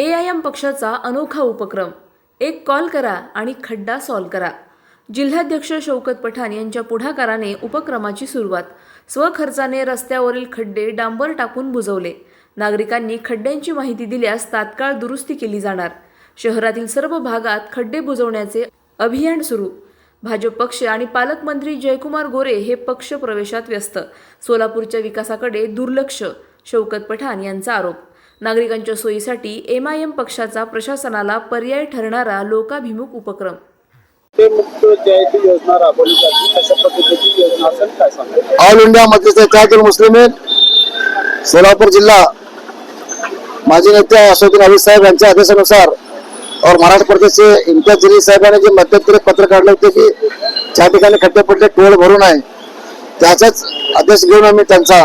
A I am पक्षाचा अनोखा उपक्रम. एक कॉल करा आणि खड्डा सॉल्व करा. जिल्हाध्यक्ष शौकत पठाण यांच्या पुढाकाराने उपक्रमाची सुरुवात. स्वखर्चाने रस्त्यावरील खड्डे डांबर टाकून बुजवले. नागरिकांनी खड्ड्यांची माहिती दिल्यास तात्काळ दुरुस्ती केली जाणार. शहरातील सर्व भागात खड्डे बुजवण्याचे अभियान सुरू. भाजप पक्ष आणि पालकमंत्री जयकुमार गोरे हे पक्ष प्रवेशात व्यस्त. सोलापूरच्या विकासाकडे दुर्लक्ष शौकत पठाण यांचा आरोप नागरिकांच्या सोयीसाठी एमआयएम पक्षाचा प्रशासनाला पर्याय ठरणारा लोकाभिमुख उपक्रम. ऑल इंडिया इत्तेहादुल मुस्लिमीन सोलापूर जिल्हा माजी नेते असोदीन अली साहेब यांच्या आदेशानुसार और मराठा प्रदेशचे इम्तियाज जलील साहेबांनी जे मध्यंतरी पत्र काढले होते की ज्या ठिकाणी खड्डे पडले टोळ भरून आहे त्याचाच आदेश घेऊन आम्ही त्यांचा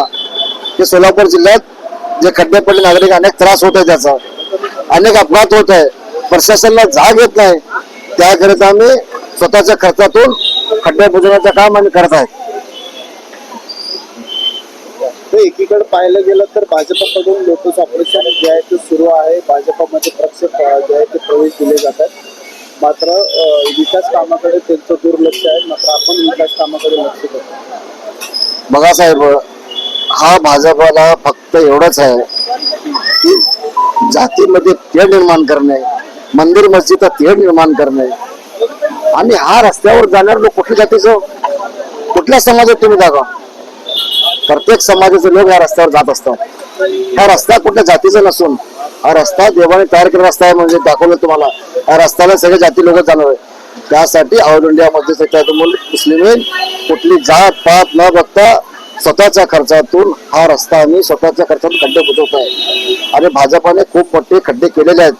की सोलापूर जिल्ह्यात जे खड्डे पडले नागरिक अनेक त्रास होत आहे त्याचा. अनेक अपघात होत आहे. प्रशासनाला जाग येत नाही. त्याकरिता आम्ही स्वतःच्या खर्चातून खड्डे बुजवण्याचं काम आम्ही करत आहे. एकीकडे पाहायला गेलं तर भाजपकडून लोटस ऑपरेशन जे आहे ते सुरू आहे. भाजपमध्ये पक्ष जे आहे ते प्रवेश दिले जातात मात्र विकास कामाकडे त्यांचं दुर्लक्ष आहे. मात्र आपण विकास कामाकडे लक्ष देतो बघा साहेब हा भाजपाला फक्त एवढंच आहे. की जातीमध्ये तेढ निर्माण करणे मंदिर मस्जिद तेढ निर्माण करणे. आणि हा रस्त्यावर जाणार लोक कुठल्या जातीचं? कुठल्या समाजात तुम्ही दाखवा प्रत्येक समाजाचे लोक या रस्त्यावर जात असतात. हा रस्ता कुठल्या जातीचा नसून हा रस्ता देवाने तयार केलेला रस्ता आहे म्हणजे दाखवलं तुम्हाला. या रस्त्याला सगळे जाती लोक जाणार आहे त्यासाठी ऑल इंडियामध्ये मुस्लिम कुठली जात पात न बघता स्वतःच्या खर्चातून हा रस्ता आम्ही स्वतःच्या खर्चातून खड्डे बुजवत आहे आणि भाजपाने खूप मोठे खड्डे केलेले आहेत.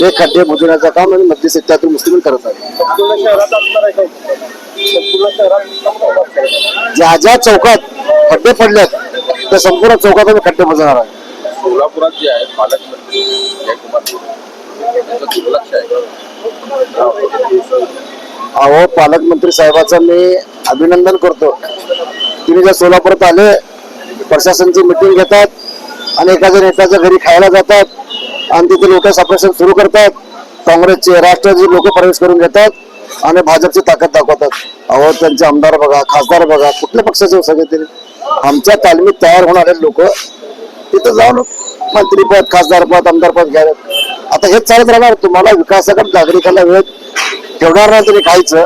ते खड्डे बुजवण्याचं काम आम्ही मध्य सत्यातून मुस्लिम करत आहे ज्या ज्या चौकात खड्डे पडलेत त्या संपूर्ण चौकात आम्ही खड्डे बुजवणार आहे. सोलापुरात जे आहे पालकमंत्री दुर्लक्ष आहे. अहो पालकमंत्री साहेबाचं मी अभिनंदन करतो. तुम्ही जर सोलापुरात आले प्रशासनची मिटिंग घेतात आणि एखाद्या नेत्याच्या घरी खायला जातात आणि तिथे लोटस ऑपरेशन सुरू करतात. काँग्रेसचे राष्ट्रवादी लोक प्रवेश करून घेतात आणि भाजपची ताकद दाखवतात. अहो त्यांचे आमदार बघा खासदार बघा कुठल्या पक्षाचे सगळे तरी आमच्या तालमीत तयार होणारे लोक तिथं जाऊन मंत्रीपद खासदारपद आमदारपद घ्यावेत आता हेच चालत राहणार. तुम्हाला विकासाकडे नागरिकांना वेळ ठेवणार नाही तरी खायचं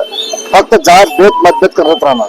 फक्त जात भेद मतभेद करत राहणार.